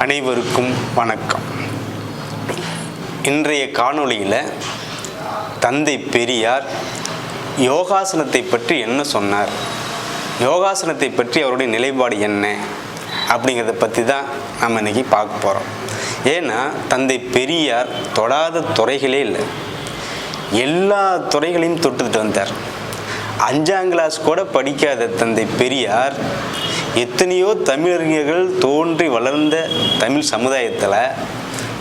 அனைவருக்கும் வணக்கம். இன்றைய காணொளியில் தந்தை பெரியார் யோகாசனத்தை பற்றி என்ன சொன்னார்? யோகாசனத்தை பற்றி அவருடைய நிலைப்பாடு என்ன? அப்படிங்கிறத பற்றி தான் நம்ம இன்னைக்கு பார்க்க போகிறோம் ஏன்னா தந்தை பெரியார் தொடாத துறைகளே இல்லை. எல்லா துறைகளையும் தொட்டுட்டு வந்தார். அஞ்சாம் கிளாஸ் கூட படிக்காத தந்தை பெரியார் எத்தனையோ தமிழறிஞர்கள் தோன்றி வளர்ந்த தமிழ் சமுதாயத்தில்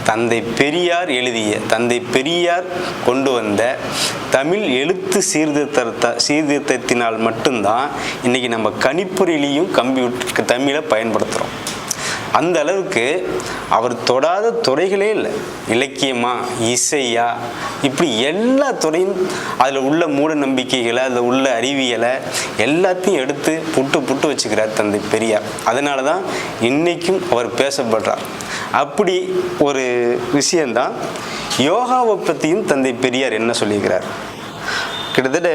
தந்தை பெரியார் எழுதிய தந்தை பெரியார் கொண்டு வந்த தமிழ் எழுத்து சீர்திருத்த சீர்திருத்தத்தினால் மட்டும்தான் இன்றைக்கி நம்ம கணிப்பொறியிலையும் கம்ப்யூட்டர் தமிழை பயன்படுத்துகிறோம் அந்த அளவுக்கு அவர் தொடாத துறைகளே இல்லை. இலக்கியமா இசையா இப்படி எல்லா துறையும் அதில் உள்ள மூட நம்பிக்கைகளை அதில் உள்ள அறிவியலை எல்லாத்தையும் எடுத்து புட்டு புட்டு வச்சுக்கிறார் தந்தை பெரியார். அதனால தான் இன்றைக்கும் அவர் பேசப்படுறார். அப்படி ஒரு விஷயந்தான் யோகாவை பற்றியும் தந்தை பெரியார் என்ன சொல்லியிருக்கிறார்? கிட்டத்தட்ட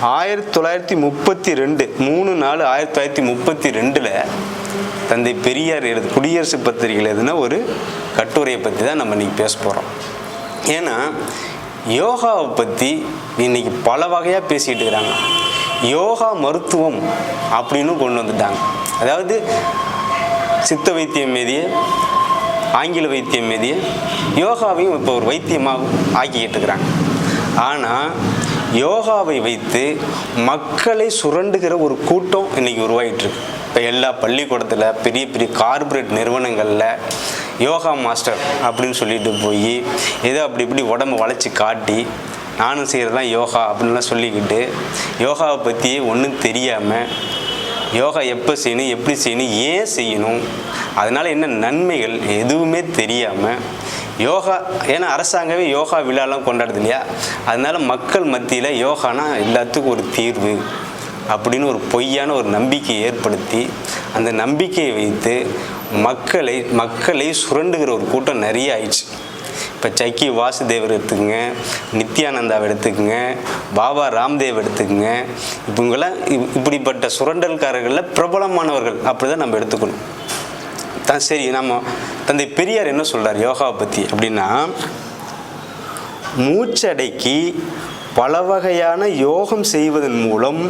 ஆயிரத்தி தொள்ளாயிரத்தி முப்பத்தி ரெண்டு மூணு நாலு ஆயிரத்தி தொள்ளாயிரத்தி முப்பத்தி ரெண்டில் தந்தை பெரியார் எழுது குடியரசு பத்திரிகையில் எழுதுன ஒரு கட்டுரையை பற்றி தான் நம்ம இன்றைக்கி பேச போகிறோம் ஏன்னா யோகாவை பற்றி இன்னைக்கு பல வகையாக பேசிக்கிட்டு இருக்கிறாங்க யோகா மருத்துவம் அப்படின்னு கொண்டு வந்துட்டாங்க. அதாவது சித்த வைத்தியம் மீதிய ஆங்கில வைத்தியம் மீதிய யோகாவையும் இப்போ ஒரு வைத்தியமாக ஆக்கிக்கிட்டு இருக்கிறாங்க. ஆனால் யோகாவை வைத்து மக்களை சுரண்டுகிற ஒரு கூட்டம் இன்னைக்கு உருவாகிட்டுருக்கு இப்போ எல்லா பள்ளிக்கூடத்தில் பெரிய பெரிய கார்ப்பரேட் நிறுவனங்களில் யோகா மாஸ்டர் அப்படின்னு சொல்லிட்டு போய் ஏதோ அப்படி இப்படி உடம்பு வளைச்சி காட்டி நானும் செய்கிறதான் யோகா அப்படின்லாம் சொல்லிக்கிட்டு யோகாவை பற்றியே ஒன்றும் தெரியாமல் யோகா எப்போ செய்யணும் எப்படி செய்யணும் ஏன் செய்யணும் அதனால் என்ன நன்மைகள் எதுவுமே தெரியாமல் யோகா ஏன்னா அரசாங்கமே யோகா விழாலாம் கொண்டாடுது இல்லையா? அதனால் மக்கள் மத்தியில் யோகானா எல்லாத்துக்கும் ஒரு தீர்வு. அப்படின்னு ஒரு பொய்யான ஒரு நம்பிக்கையை ஏற்படுத்தி அந்த நம்பிக்கையை வைத்து மக்களை மக்களை சுரண்டுகிற ஒரு கூட்டம் நிறைய ஆயிடுச்சு. இப்போ சக்கி வாசுதேவர் எடுத்துக்கோங்க நித்யானந்தாவை எடுத்துக்கோங்க பாபா ராம்தேவ் எடுத்துக்கோங்க இவங்களாம் இப்படிப்பட்ட சுரண்டல்காரர்களில் பிரபலமானவர்கள் அப்படி தான் நம்ம எடுத்துக்கணும். தான் சரி நம்ம தந்தை பெரியார் என்ன சொல்கிறார் யோகாவை பற்றி அப்படின்னா மூச்சடைக்கு பல வகையான யோகம் செய்வதன் மூலம்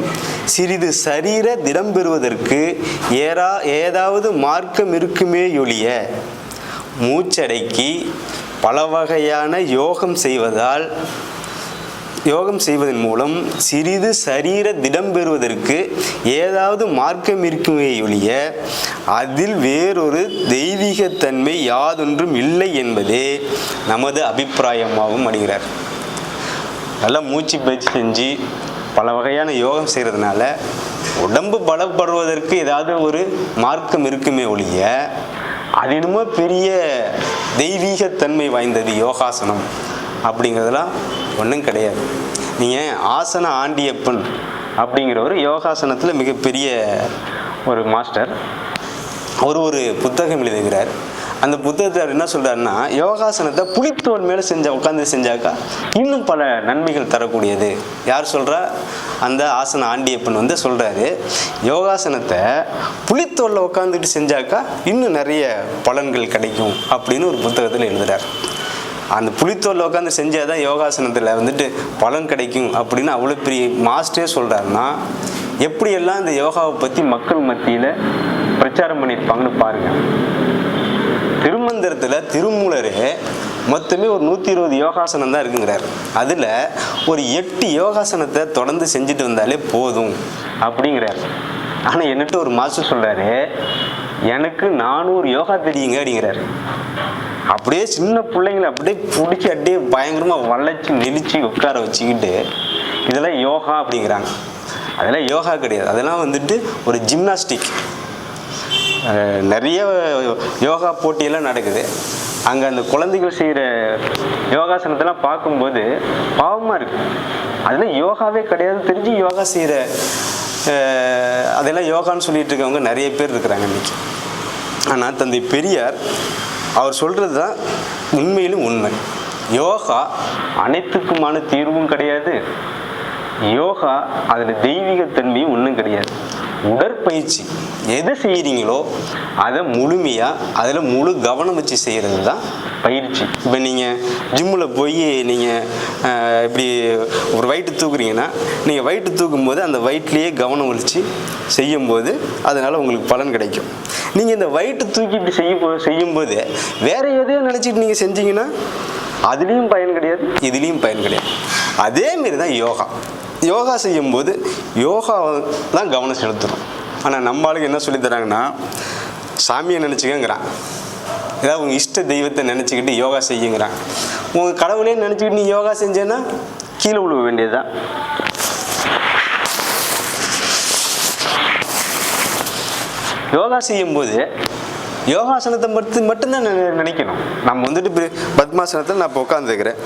சிறிது சரீர திடம் பெறுவதற்கு ஏறா ஏதாவது மார்க்கம் இருக்குமே ஒழிய மூச்சடக்கி பல வகையான யோகம் செய்வதால் யோகம் செய்வதன் மூலம் சிறிது சரீர திடம் பெறுவதற்கு ஏதாவது மார்க்கம் இருக்குமே ஒழிய அதில் வேறொரு தெய்வீகத்தன்மை யாதொன்றும் இல்லை என்பதே நமது அபிப்பிராயமாகவும் அடைகிறார் நல்லா மூச்சு பயிற்சி செஞ்சு பல வகையான யோகம் செய்கிறதுனால உடம்பு பலப்படுவதற்கு ஏதாவது ஒரு மார்க்கம் இருக்குமே ஒழிய அது என்னமோ பெரிய தெய்வீகத்தன்மை வாய்ந்தது யோகாசனம் அப்படிங்கிறதுலாம் ஒன்றும் கிடையாது. நீங்கள் ஆசன ஆண்டியப்பன் அப்படிங்கிறவர் யோகாசனத்தில் மிகப்பெரிய ஒரு மாஸ்டர். அவர் ஒரு புத்தகம் எழுதுகிறார். அந்த புத்தகத்தில் அவர் என்ன சொல்றாருன்னா யோகாசனத்தை புலித்தோல் மேலே செஞ்ச உட்காந்து செஞ்சாக்கா இன்னும் பல நன்மைகள் தரக்கூடியது. யார் சொல்றா? அந்த ஆசன ஆண்டியப்பன் வந்து சொல்றாரு யோகாசனத்தை புலித்தோலில் உட்காந்துட்டு செஞ்சாக்கா இன்னும் நிறைய பலன்கள் கிடைக்கும் அப்படின்னு ஒரு புத்தகத்தில் எழுதுறார். அந்த புளித்தோல் உட்காந்து செஞ்சால் தான் யோகாசனத்தில் வந்துட்டு பலன் கிடைக்கும் அப்படின்னு அவ்வளோ பெரிய மாஸ்டரே சொல்கிறாருன்னா எப்படியெல்லாம் இந்த யோகாவை பற்றி மக்கள் மத்தியில் பிரச்சாரம் பண்ணியிருப்பாங்கன்னு பாருங்கள் திருமூலரே மொத்தமே ஒரு நூற்றி இருபது யோகாசனம் தான் இருக்குங்கிறார். அதில் ஒரு எட்டு யோகாசனத்தை தொடர்ந்து செஞ்சுட்டு வந்தாலே போதும் அப்படிங்கிறார். ஆனால் என்னட்டு ஒரு மாஸ்டர் சொல்கிறாரு எனக்கு நானூறு யோகா தெரியுங்க அப்படிங்கிறார். அப்படியே சின்ன பிள்ளைங்களை அப்படியே பிடிச்சி அப்படியே பயங்கரமாக வளைச்சி நெளிச்சு உட்கார வச்சுக்கிட்டு இதெல்லாம் யோகா அப்படிங்கிறாங்க. அதெல்லாம் யோகா கிடையாது. அதெல்லாம் வந்துட்டு ஒரு ஜிம்னாஸ்டிக். நிறைய யோகா போட்டியெல்லாம் நடக்குது. அங்கே அந்த குழந்தைகள் செய்கிற யோகாசனத்தெல்லாம் பார்க்கும்போது பாவமாக இருக்கு. அதெல்லாம் யோகாவே கிடையாது தெரிஞ்சு யோகா செய்கிற அதெல்லாம் யோகான்னு சொல்லிட்டு இருக்கவங்க நிறைய பேர் இருக்கிறாங்க இன்னைக்கு. ஆனால் தந்தை பெரியார் அவர் சொல்கிறது தான் உண்மையிலும் உண்மை. யோகா அனைத்துக்குமான தீர்வும் கிடையாது. யோகா அதில் தெய்வீகத்தன்மையும் ஒன்றும் கிடையாது. உடற்பயிற்சி. எது செய்கிறீங்களோ அதை முழுமையாக அதில் முழு கவனம் வச்சு செய்கிறது தான் பயிற்சி. இப்போ நீங்கள் ஜிம்மில் போய் நீங்கள் இப்படி ஒரு வெயிட்டு தூக்குறீங்கன்னா நீங்கள் வெயிட்டு தூக்கும்போது அந்த வெயிட்லேயே கவனம் வலிச்சு செய்யும்போது அதனால் உங்களுக்கு பலன் கிடைக்கும். நீங்கள் இந்த வெயிட்டு தூக்கிட்டு செய்ய செய்யும்போது வேறு எதையோ நினச்சிட்டு நீங்கள் செஞ்சீங்கன்னா அதுலேயும் பயன் கிடையாது இதுலேயும் பயன் கிடையாது. அதேமாரி தான் யோகா. யோகா செய்யும்போது யோகா தான் கவனம் செலுத்தணும். ஆனால் நம்ம ஆளுங்க என்ன சொல்லித்தராங்கன்னா சாமியை நினச்சிக்கங்கிறான். ஏதாவது உங்கள் இஷ்ட தெய்வத்தை நினச்சிக்கிட்டு யோகா செய்யுங்கிறான். உங்கள் கடவுளே நினச்சிக்கிட்டு நீ யோகா செஞ்சேன்னா கீழே விழுவ வேண்டியதுதான். யோகா செய்யும்போது யோகாசனத்தை மட்டும் மட்டும்தான் நினைக்கணும். நம்ம வந்துட்டு பத்மாசனத்தில் நான் இப்போ உட்காந்துருக்கிறேன்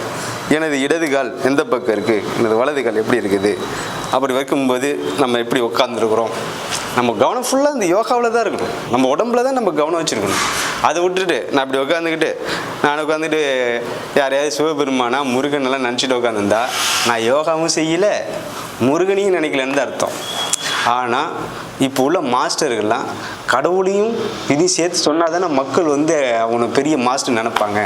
எனது இடது கால் எந்த பக்கம் இருக்குது எனது வலது கால் எப்படி இருக்குது? அப்படி வைக்கும்போது நம்ம எப்படி உட்காந்துருக்குறோம் நம்ம கவனம் ஃபுல்லாக இந்த யோகாவில் தான் இருக்கணும். நம்ம உடம்புல தான் நம்ம கவனம் வச்சுருக்கணும். அதை விட்டுட்டு நான் இப்படி உட்காந்துக்கிட்டு நான் உட்காந்துட்டு யாரையாவது சிவபெருமானா முருகன் எல்லாம் நினச்சிட்டு உட்காந்துருந்தா நான் யோகாவும் செய்யலை முருகனையும் நினைக்கலன்னு தான் அர்த்தம். ஆனால் இப்போ உள்ள மாஸ்டர்கள்லாம் கடவுளையும் இதையும் சேர்த்து சொன்னால் தானே மக்கள் வந்து அவனை பெரிய மாஸ்டர் நினைப்பாங்க.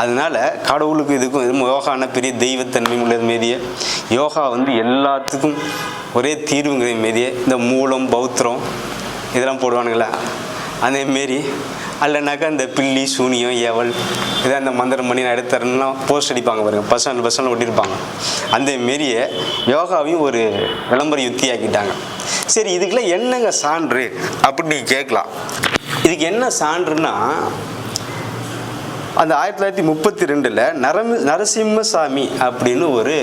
அதனால கடவுளுக்கு இதுக்கும் இது யோகான பெரிய தெய்வத்தன்மை உள்ளது மாரியே யோகா வந்து எல்லாத்துக்கும் ஒரே தீர்வுங்கிற மாரியே இந்த மூலம் பௌத்திரம் இதெல்லாம் போடுவானுங்களா? அதேமாரி அல்லனாக்கா இந்த பில்லி சூனியம் ஏவல் இதான் இந்த மந்திரம் பண்ணி நான் எடுத்துறேன்னா போஸ்ட் அடிப்பாங்க பாருங்க. பர்சனல் பர்சனல் ஒட்டியிருப்பாங்க. அந்த மாரியே யோகாவையும் ஒரு விளம்பர யுத்தியாக்கிட்டாங்க சரி இதுக்கெல்லாம் என்னங்க சான்று? அப்படின்னு நீங்கள் கேட்கலாம். இதுக்கு என்ன சான்றுன்னா அந்த ஆயிரத்தி தொள்ளாயிரத்தி முப்பத்தி ரெண்டில் நரம் நரசிம்மசாமி அப்படின்னு ஒரு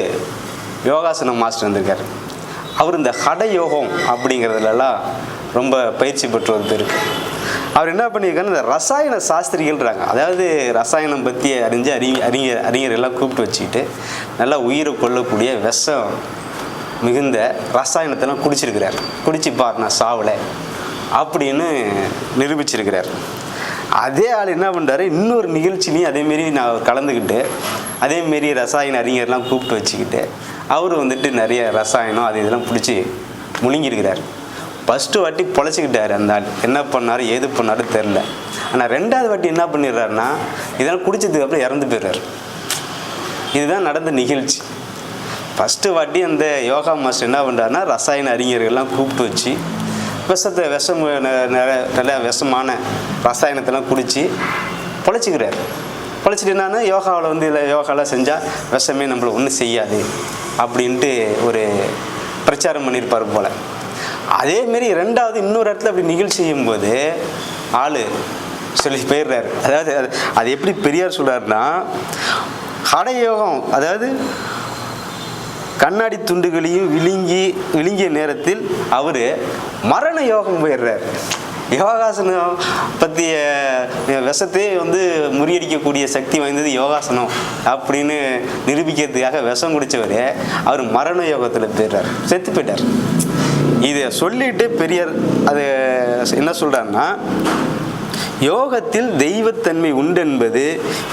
யோகாசன மாஸ்டர் வந்திருக்காரு. அவர் இந்த ஹட யோகம் அப்படிங்கிறதுலலாம் ரொம்ப பயிற்சி பெற்று வந்திருக்கு அவர் என்ன பண்ணியிருக்காரு இந்த ரசாயன சாஸ்திரிகள்ன்றாங்க. அதாவது ரசாயனம் பற்றி அறிஞ்சு அறி அறிஞர் அறிஞரெல்லாம் கூப்பிட்டு வச்சுக்கிட்டு நல்லா உயிரை கொள்ளக்கூடிய விஷம் மிகுந்த ரசாயனத்தெல்லாம் குடிச்சிருக்கிறார். குடிச்சு பார் நான் சாவலை அப்படின்னு நிரூபிச்சிருக்கிறார். அதே ஆள் என்ன பண்ணுறாரு இன்னொரு நிகழ்ச்சிலையும் அதேமாரி நான் கலந்துக்கிட்டு அதேமாரி ரசாயன அறிஞர்லாம் கூப்பிட்டு வச்சுக்கிட்டு அவர் வந்துட்டு நிறைய ரசாயனம் அது இதெல்லாம் பிடிச்சி முழுங்கியிருக்கிறார். ஃபஸ்ட்டு வாட்டி பொழைச்சிக்கிட்டாரு அந்த ஆள். என்ன பண்ணார் ஏது பண்ணாரு தெரில ஆனால் ரெண்டாவது வாட்டி என்ன பண்ணிடுறாருன்னா இதெல்லாம் குடிச்சதுக்கு அப்புறம் இறந்து போயிடுறாரு. இதுதான் நடந்த நிகழ்ச்சி. ஃபஸ்ட்டு வாட்டி அந்த யோகா மாஸ்டர் என்ன பண்ணுறாருன்னா ரசாயன அறிஞர்கள்லாம் கூப்பிட்டு வச்சு விஷத்தை விஷம் ந- ந- நல்ல விஷமான ரசாயனத்தெல்லாம் குடித்து பொழைச்சிக்கிறாரு. பொழைச்சிட்டு என்னன்னா யோகாவில் வந்து இல்லை யோகாலாம் செஞ்சால் விஷமே நம்மளை ஒன்றும் செய்யாது அப்படின்ட்டு ஒரு பிரச்சாரம் பண்ணியிருப்பார் போல். அதேமாரி ரெண்டாவது இன்னொரு இடத்துல அப்படி நிகழ்ச்சி செய்யும்போது ஆள் சொல்லி போயிடுறாரு. அதாவது அது- அது எப்படி பெரியார் சொல்கிறாருன்னா ஹடயோகம் அதாவது கண்ணாடி துண்டுகளையும் விழுங்கி விழுங்கிய நேரத்தில் அவர் மரண யோகம் போயிடுறார் யோகாசனம் பற்றிய விஷத்தையே வந்து முறியடிக்கக்கூடிய சக்தி வாய்ந்தது யோகாசனம் அப்படின்னு நிரூபிக்கிறதுக்காக விஷம் குடித்தவர் அவர் மரண யோகத்தில் போயிடுறார் செத்து போயிட்டார். இதை சொல்லிட்டு பெரியார் அது என்ன சொல்கிறாருன்னா யோகத்தில் தெய்வத்தன்மை உண்டென்பது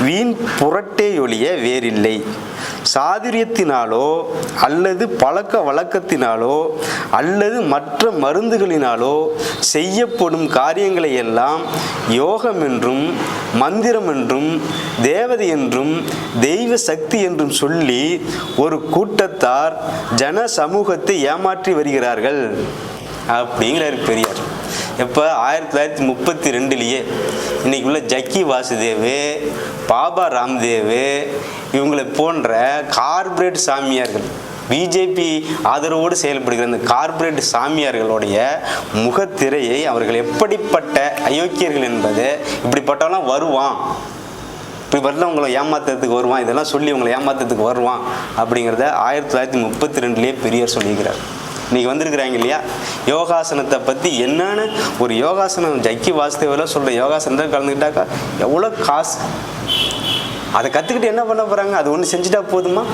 வீண் புரட்டே ஒழிய வேறில்லை. சாதுரியத்தினாலோ அல்லது பழக்க வழக்கத்தினாலோ அல்லது மற்ற மருந்துகளினாலோ செய்யப்படும் காரியங்களை எல்லாம் யோகம் என்றும் மந்திரம் என்றும் தேவதை என்றும் தெய்வ சக்தி என்றும் சொல்லி ஒரு கூட்டத்தார் ஜன சமூகத்தை ஏமாற்றி வருகிறார்கள். அப்படிங்கிறார் பெரியார். எப்போ? ஆயிரத்தி தொள்ளாயிரத்தி முப்பத்தி ரெண்டுலேயே. இன்றைக்கி உள்ள ஜக்கி வாசுதேவு பாபா ராம்தேவ் இவங்களை போன்ற கார்பரேட் சாமியார்கள் பிஜேபி ஆதரவோடு செயல்படுகிற இந்த கார்ப்பரேட் சாமியார்களுடைய முகத்திரையை அவர்கள் எப்படிப்பட்ட அயோக்கியர்கள் என்பது இப்படிப்பட்டவெல்லாம் வருவான். இப்படி வரல உங்களை ஏமாத்துறதுக்கு வருவான். இதெல்லாம் சொல்லி உங்களை ஏமாத்துறதுக்கு வருவான். அப்படிங்கிறத ஆயிரத்தி தொள்ளாயிரத்தி முப்பத்தி ரெண்டுலேயே பெரியார் சொல்லியிருக்கிறார். இன்னைக்கு வந்திருக்கிறாங்க இல்லையா? யோகாசனத்தை பற்றி என்னன்னு ஒரு யோகாசனம் ஜக்கி வாசுதேவெல்லாம் சொல்கிற யோகாசனத்தில் கலந்துக்கிட்டாக்கா எவ்வளோ காசு? அதை கற்றுக்கிட்டு என்ன பண்ண போகிறாங்க அது ஒன்று செஞ்சுட்டா போதுமா?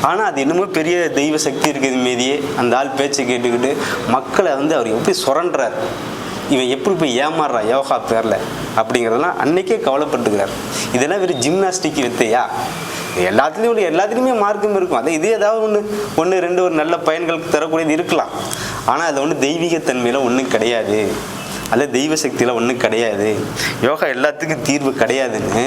ஆனால் அது என்னமோ பெரிய தெய்வ சக்தி இருக்குது மீதியே. அந்த ஆள் பேச்சை கேட்டுக்கிட்டு மக்களை வந்து அவர் எப்படி சுரண்டுறார்? இவன் எப்படி போய் ஏமாறுறான் யோகா பேரில்? அப்படிங்கிறதெல்லாம் அன்னைக்கே கவலைப்பட்டுக்கிறார். இதெல்லாம் வெறும் ஜிம்னாஸ்டிக் வித்தையா? எல்லாத்துலேயும் உள்ள எல்லாத்துலேயுமே மார்க்கம் இருக்கும். அது இது ஏதாவது ஒன்று ஒன்று ரெண்டு ஒரு நல்ல பயன்கள் தரக்கூடியது இருக்கலாம். ஆனால் அது ஒன்று தெய்வீகத்தன்மையில் ஒன்றும் கிடையாது. அதில் தெய்வ சக்தியில் ஒன்றும் கிடையாது. யோகா எல்லாத்துக்கும் தீர்வு கிடையாதுன்னு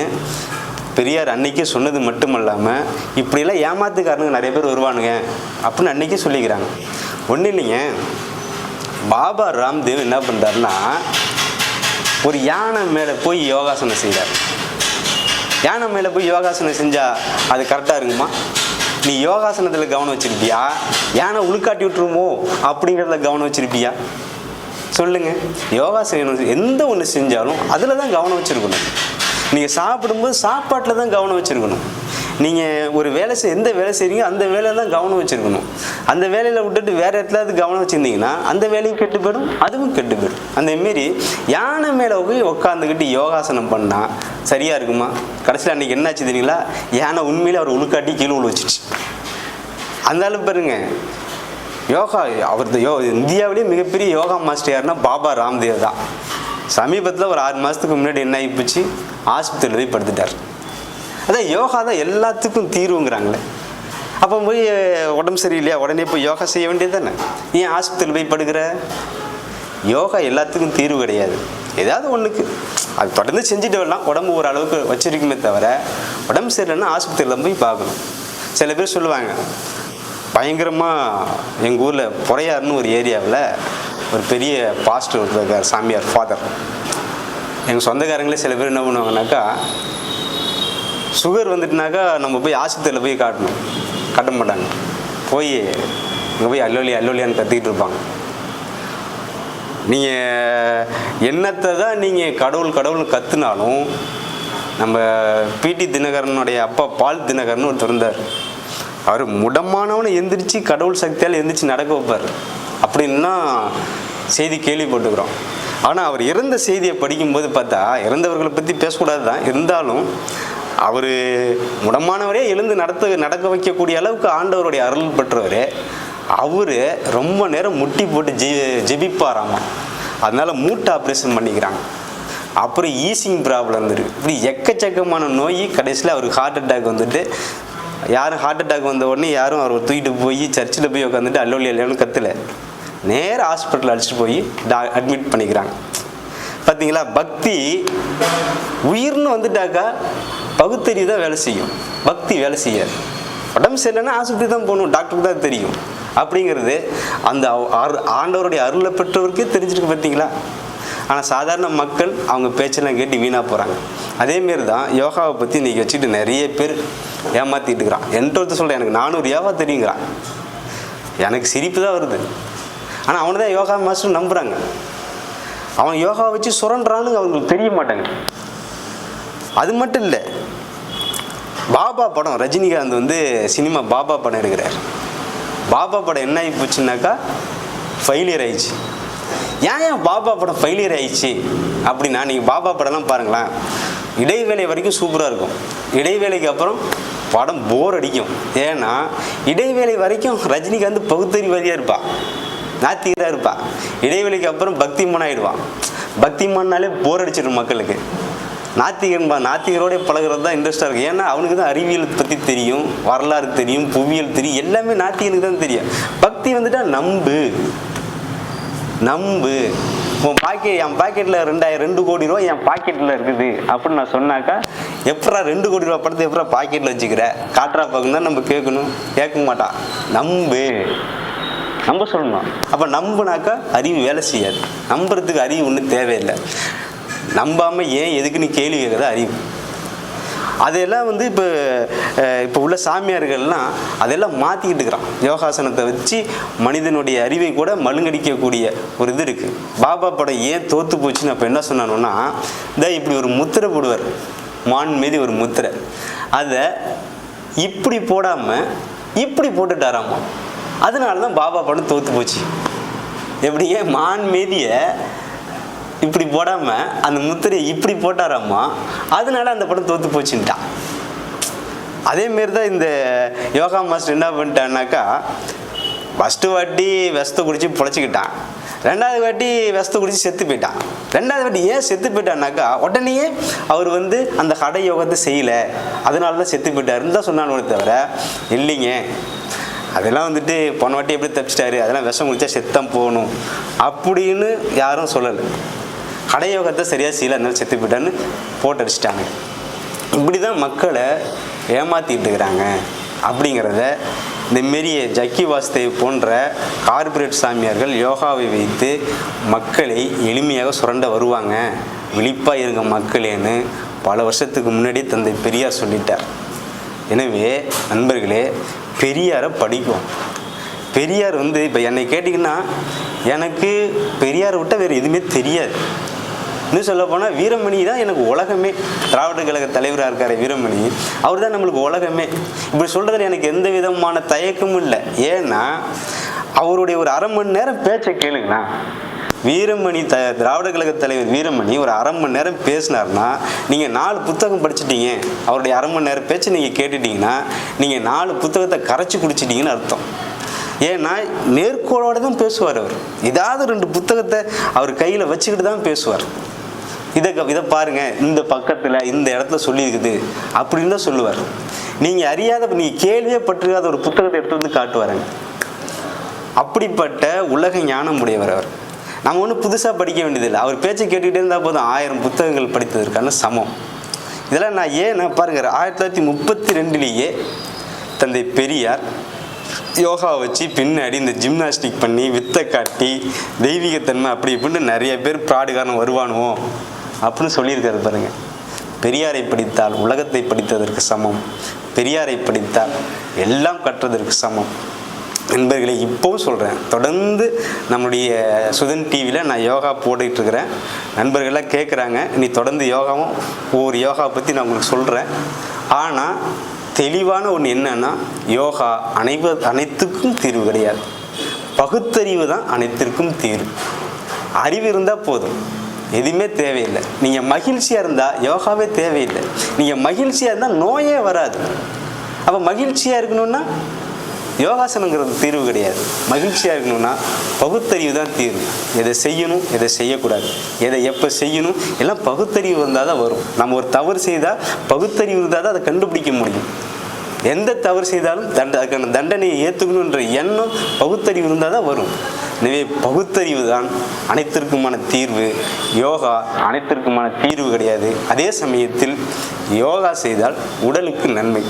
பெரியார் அன்னைக்கே சொன்னது மட்டுமல்லாமல் இப்படியெல்லாம் ஏமாத்துக்காரனுங்க நிறைய பேர் வருவானுங்க அப்படின்னு அன்னைக்கே சொல்லிக்கிறாங்க. ஒன்றும் இல்லைங்க. பாபா ராம்தேவ் என்ன பண்ணுறாருன்னா ஒரு யானை மேலே போய் யோகாசனம் செய்கிறார் யானை மேலே போய் யோகாசனம் செஞ்சால் அது கரெக்டாக இருக்குமா? நீ யோகாசனத்தில் கவனம் வச்சுருப்பியா? யானை உளுக்காட்டி விட்டுருமோ? அப்படிங்கிறதுல கவனம் வச்சுருப்பியா? சொல்லுங்கள் யோகாசனம் எந்த ஒன்று செஞ்சாலும் அதில் தான் கவனம் வச்சுருக்கணும். நீங்கள் சாப்பிடும்போது சாப்பாட்டில் தான் கவனம் வச்சுருக்கணும். நீங்கள் ஒரு வேலை செய் எந்த வேலை செய்கிறீங்க அந்த வேலையில் தான் கவனம் வச்சிருக்கணும். அந்த வேலையில் விட்டுட்டு வேறு இடத்துலாவது கவனம் வச்சுருந்தீங்கன்னா அந்த வேலையும் கெட்டு போயிடும் அதுவும் கெட்டு போயிடும். அந்த மாரி யானை மேலே போய் உட்காந்துக்கிட்டு யோகாசனம் பண்ணால் சரியாக இருக்குமா? கடைசியில் அன்றைக்கி என்னாச்சு தெரியுங்களா? யானை உண்மையில் அவர் உழுக்காட்டி கீழே உள்ள வச்சுச்சு அந்த அளவு பாருங்க. யோகா அவர் யோ இந்தியாவிலேயே மிகப்பெரிய யோகா மாஸ்டர் யாருன்னா பாபா ராம்தேவ் தான். சமீபத்தில் ஒரு ஆறு மாதத்துக்கு முன்னாடி என்ன ஆகிப்போச்சு ஆஸ்பத்திரியில் போய் படுத்துட்டார். அதான் யோகா தான் எல்லாத்துக்கும் தீர்வுங்கிறாங்களே. அப்போ போய் உடம்பு சரியில்லையா? உடனே போய் யோகா செய்ய வேண்டியது தானே? ஏன் ஆஸ்பத்திரியில் போய் படுக்கிற? யோகா எல்லாத்துக்கும் தீர்வு கிடையாது. ஏதாவது ஒன்றுக்கு அது தொடர்ந்து செஞ்சுட்டு வரலாம். உடம்பு ஓரளவுக்கு வச்சுருக்குமே வச்சிருக்குமே தவிர உடம்பு சரியில்லைன்னா ஆஸ்பத்திரியில் போய் பார்க்கணும். சில பேர் சொல்லுவாங்க பயங்கரமாக எங்கள் ஊரில் புறையார்னு ஒரு ஏரியாவில் ஒரு பெரிய பாஸ்டர் ஒருத்தர் இருக்கார் சாமியார் ஃபாதர். எங்கள் சொந்தக்காரங்களே சில பேர் என்ன பண்ணுவாங்கனாக்கா சுகர் வந்துட்டுனாக்கா நம்ம போய் ஆஸ்பத்திரியில் போய் காட்டணும். காட்ட மாட்டாங்க. போய் அங்கே போய் அல்லோலி அல்லோலியான்னு கத்திக்கிட்டு இருப்பாங்க. நீங்கள் என்னத்தை தான் நீங்கள் கடவுள் கடவுள்னு கத்துனாலும் நம்ம பிடி தினகரனுடைய அப்பா பால் தினகரன் ஒரு திறந்தார் அவர் முடமானவனை எந்திரிச்சு கடவுள் சக்தியால் எந்திரிச்சு நடக்க வைப்பார். அப்படின்னா செய்தி கேள்விப்பட்டுக்கிறோம் ஆனால் அவர் இறந்த செய்தியை படிக்கும்போது பார்த்தா இறந்தவர்களை பற்றி பேசக்கூடாது தான் இருந்தாலும் அவர் முடமானவரே எழுந்து நடத்த நடக்க வைக்கக்கூடிய அளவுக்கு ஆண்டவருடைய அருள் பெற்றவர். அவர் ரொம்ப நேரம் முட்டி போட்டு ஜெ ஜெபிப்பாராமா. அதனால் மூட்டை ஆப்ரேஷன் பண்ணிக்கிறாங்க. அப்புறம் ஈசிங் ப்ராப்ளம் இருக்கு இப்படி எக்கச்சக்கமான நோய் கடைசியில் அவருக்கு ஹார்ட் அட்டாக் வந்துட்டு யாரும் ஹார்ட் அட்டாக் வந்த உடனே யாரும் அவர் தூக்கிட்டு போய் சர்ச்சில் போய் உட்காந்துட்டு அல்லோலி அல்லோன்னு கத்தலை. நேராக ஹாஸ்பிட்டல் அழைச்சிட்டு போய் டா அட்மிட் பண்ணிக்கிறாங்க. பார்த்தீங்களா பக்தி உயிர்னு வந்துட்டாக்கா பகுத்தறி தான் வேலை செய்யும். பக்தி வேலை செய்யாது. உடம்பு சரியில்லைன்னா ஆஸ்பத்திரி தான் போகணும். டாக்டருக்கு தான் தெரியும். அப்படிங்கிறது அந்த ஆண்டவருடைய அருளை பெற்றவருக்கே தெரிஞ்சிருக்கு பார்த்தீங்களா? ஆனால் சாதாரண மக்கள் அவங்க பேச்செல்லாம் கேட்டு வீணாக போகிறாங்க அதேமாரி தான் யோகாவை பற்றி இன்றைக்கி வச்சுட்டு நிறைய பேர் ஏமாற்றிட்டு இருக்கிறான். என்கிட்ட ஒருத்தர் சொல்கிறேன் எனக்கு நானூறு யோகா தெரியுங்கிறான். எனக்கு சிரிப்பு தான் வருது. ஆனால் அவனை தான் யோகா மாஸ்டர் நம்புகிறாங்க அவன் யோகாவை வச்சு சுரண்டானுங்க அவங்களுக்கு தெரிய மாட்டாங்க. அது மட்டும் இல்லை பாபா படம் ரஜினிகாந்த் வந்து சினிமா பாபா படம் எடுக்கிறார். பாபா படம் என்ன ஆகி போச்சுன்னாக்கா ஃபெயிலியர் ஆயிடுச்சு. ஏன் ஏன் பாபா படம் ஃபெயிலியர் ஆயிடுச்சு? அப்படின்னா நீங்கள் பாபா படம்லாம் பாருங்களேன். இடைவேளை வரைக்கும் சூப்பராக இருக்கும். இடைவேளைக்கு அப்புறம் படம் போர் அடிக்கும். ஏன்னா இடைவேளை வரைக்கும் ரஜினிகாந்த் பகுத்தறிவாதியாக இருப்பாள் நாத்திகராக இருப்பாள் இடைவேளைக்கு அப்புறம் பக்திமான் ஆகிடுவான் பக்திமான்னாலே போர் அடிச்சிடும் மக்களுக்கு. நாத்திகன்பா நாத்திகரோட பழகுறது தான் இன்ட்ரெஸ்டாக இருக்கும் ஏன்னா அவனுக்கு தான் அறிவியல் பற்றி தெரியும் வரலாறு தெரியும் புவியியல் தெரியும் எல்லாமே நாத்திகனுக்கு தான் தெரியும். பக்தி வந்துட்டா நம்பு. நம்பு. உன் பாக்கெட் என் பாக்கெட்டில் ரெண்டாயிரம் ரெண்டு கோடி ரூபா என் பாக்கெட்டில் இருக்குது. அப்படின்னு நான் சொன்னாக்கா எப்படா ரெண்டு கோடி ரூபா படத்தை எப்படா பாக்கெட்டில் வச்சுக்கிற? காட்டுறா பக்கம் தான் நம்ம கேட்கணும். கேட்க மாட்டான் நம்பு. நம்ப சொல்லணும். அப்போ நம்புனாக்கா அறிவு வேலை செய்யாது. நம்புறதுக்கு அறிவு ஒன்றும் தேவையில்லை. நம்பாமல் ஏன் எதுக்குன்னு கேள்வி கேட்குறது அறிவு. அதெல்லாம் வந்து இப்போ இப்போ உள்ள சாமியார்கள்லாம் அதெல்லாம் மாற்றிக்கிட்டு இருக்கிறான். யோகாசனத்தை வச்சு மனிதனுடைய அறிவை கூட மழுங்கடிக்கக்கூடிய ஒரு இது இருக்குது பாபா படம் ஏன் தோத்து போச்சுன்னு அப்போ என்ன சொன்னானுன்னா இந்த இப்படி ஒரு முத்திரை போடுவார். மான் மீது ஒரு முத்திரை. அதை இப்படி போடாமல் இப்படி போட்டுட்டாராமா? அதனால தான் பாபா படம் தோத்து போச்சு. எப்படியே மான் மீதியை இப்படி போடாம அந்த முத்திரையை இப்படி போட்டாராமா? அதனால அந்த படம் தோத்து போச்சுன்ட்டான் அதே மாரி தான் இந்த யோகா மாஸ்டர் என்ன பண்ணிட்டான்னாக்கா ஃபஸ்ட்டு வாட்டி விஷத்தை குடிச்சு பொழைச்சிக்கிட்டான். ரெண்டாவது வாட்டி விஷத்தை குடிச்சு செத்து போயிட்டான். ரெண்டாவது வாட்டி ஏன் செத்து போயிட்டான்னாக்கா உடனே அவர் வந்து அந்த கடை யோகத்தை செய்யலை. அதனால தான் செத்து போயிட்டாருன்னு தான் சொன்னானே தவிர இல்லைங்க. அதெல்லாம் வந்துட்டு போன வாட்டி எப்படி தப்பிச்சிட்டாரு? அதெல்லாம் விஷம் குடிச்சா செத்தம் போகணும். அப்படின்னு யாரும் சொல்லலை. கடையோகத்தை சரியாக செய்யல அதனால செத்து போயிட்டான்னு போட்டு அடிச்சிட்டாங்க. இப்படி தான் மக்களை ஏமாற்றிட்டு இருக்கிறாங்க. அப்படிங்கிறத இந்த மாரி ஜக்கி வாஸ்தேவ் போன்ற கார்ப்பரேட் சாமியார்கள் யோகாவை வைத்து மக்களை எளிமையாக சுரண்ட வருவாங்க. விழிப்பாக இருங்க மக்களேன்னு பல வருஷத்துக்கு முன்னாடி தந்தை பெரியார் சொல்லிட்டார். எனவே நண்பர்களே பெரியாரை படிக்கும் பெரியார் வந்து இப்போ என்னை கேட்டிங்கன்னா எனக்கு பெரியாரை விட்டால் வேறு எதுவுமே தெரியாது. இன்னும் சொல்ல போனால் வீரமணி தான் எனக்கு உலகமே. திராவிட கழக தலைவராக இருக்கார் வீரமணி. அவர் தான் நம்மளுக்கு உலகமே. இப்படி சொல்கிறதுல எனக்கு எந்த விதமான தயக்கமும் இல்லை. ஏன்னா அவருடைய ஒரு அரை மணி நேரம் பேச்சை கேளுங்கண்ணா வீரமணி த திராவிட கழக தலைவர் வீரமணி ஒரு அரை மணி நேரம் பேசினார்னா நீங்கள் நாலு புத்தகம் படிச்சிட்டீங்க. அவருடைய அரை மணி நேரம் பேச்சு நீங்கள் கேட்டுட்டீங்கன்னா நீங்கள் நாலு புத்தகத்தை கரைச்சி குடிச்சிட்டீங்கன்னு அர்த்தம். ஏன்னா நேர்கோளோட தான் பேசுவார் அவர். ஏதாவது ரெண்டு புத்தகத்தை அவர் கையில் வச்சுக்கிட்டு தான் பேசுவார். இதை க- இதை பாருங்கள் இந்த பக்கத்தில் இந்த இடத்துல சொல்லியிருக்குது அப்படின்னு தான் சொல்லுவார். நீங்கள் அறியாத நீங்கள் கேள்வியே பற்றியாத ஒரு புத்தகத்தை எடுத்து வந்து காட்டுவாருங்க அப்படிப்பட்ட உலக ஞானம் உடையவர் அவர். நம்ம ஒன்றும் புதுசாக படிக்க வேண்டியதில்லை. அவர் பேச்சை கேட்டுக்கிட்டே இருந்தால் போதும் ஆயிரம் புத்தகங்கள் படித்ததற்கான சமம். இதெல்லாம் நான் ஏன் நான் பாருங்க ஆயிரத்தி தொள்ளாயிரத்தி முப்பத்தி ரெண்டுலேயே தந்தை பெரியார் யோகா வச்சு பின்னாடி இந்த ஜிம்னாஸ்டிக் பண்ணி வித்தை காட்டி தெய்வீகத்தன்மை அப்படி இப்படின்னு நிறைய பேர் ப்ராடுகாரன் வருவானுவோ. அப்படின்னு சொல்லியிருக்காரு பாருங்க. பெரியாரை படித்தால் உலகத்தை படித்ததற்கு சமம். பெரியாரை படித்தால் எல்லாம் கற்றதற்கு சமம். நண்பர்களே இப்போவும் சொல்கிறேன் தொடர்ந்து நம்முடைய சுதன் டிவியில் நான் யோகா போட்டுக்கிட்டு இருக்கிறேன் நண்பர்கள்லாம் கேட்குறாங்க நீ தொடர்ந்து யோகாவும் ஒவ்வொரு யோகாவை பற்றி நான் உங்களுக்கு சொல்கிறேன் ஆனால் தெளிவான ஒன்று என்னன்னா யோகா அனைவ அனைத்துக்கும் தீர்வு கிடையாது. பகுத்தறிவு தான் அனைத்திற்கும் தீர்வு. அறிவு இருந்தால் போதும். எதுவுமே தேவையில்லை. நீங்கள் மகிழ்ச்சியாக இருந்தால் யோகாவே தேவையில்லை. நீங்கள் மகிழ்ச்சியாக இருந்தால் நோயே வராது. அப்போ மகிழ்ச்சியாக இருக்கணும்னா யோகாசனங்கிறது தீர்வு கிடையாது. மகிழ்ச்சியாக இருக்கணும்னா பகுத்தறிவு தான் தீர்வு. எதை செய்யணும் எதை செய்யக்கூடாது. எதை எப்போ செய்யணும் எல்லாம் பகுத்தறிவு இருந்தால் தான் வரும். நம்ம ஒரு தவறு செய்தால் பகுத்தறிவு இருந்தால் தான் அதை கண்டுபிடிக்க முடியும். எந்த தவறு செய்தாலும் தண்ட அதுக்கான தண்டனையை ஏற்றுக்கணுன்ற எண்ணம் பகுத்தறிவு இருந்தால் தான் வரும். எனவே பகுத்தறிவு தான் அனைத்திற்குமான தீர்வு. யோகா அனைத்திற்குமான தீர்வு கிடையாது. அதே சமயத்தில் யோகா செய்தால் உடலுக்கு நன்மை.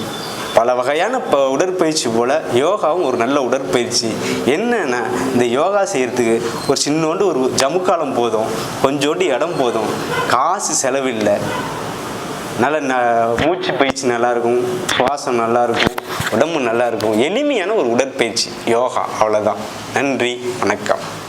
பல வகையான ப உடற்பயிற்சி போல் யோகாவும் ஒரு நல்ல உடற்பயிற்சி. என்னென்னா இந்த யோகா செய்கிறதுக்கு ஒரு சின்னோண்டு ஒரு ஜமுக்காலம் போதும். கொஞ்சோண்டு இடம் போதும். காசு செலவில்லை. நல்ல ந மூச்சு பயிற்சி நல்லாயிருக்கும் சுவாசம் நல்லாயிருக்கும் உடம்பு நல்லாயிருக்கும் எளிமையான ஒரு உடற்பயிற்சி யோகா அவ்வளோதான் நன்றி வணக்கம்.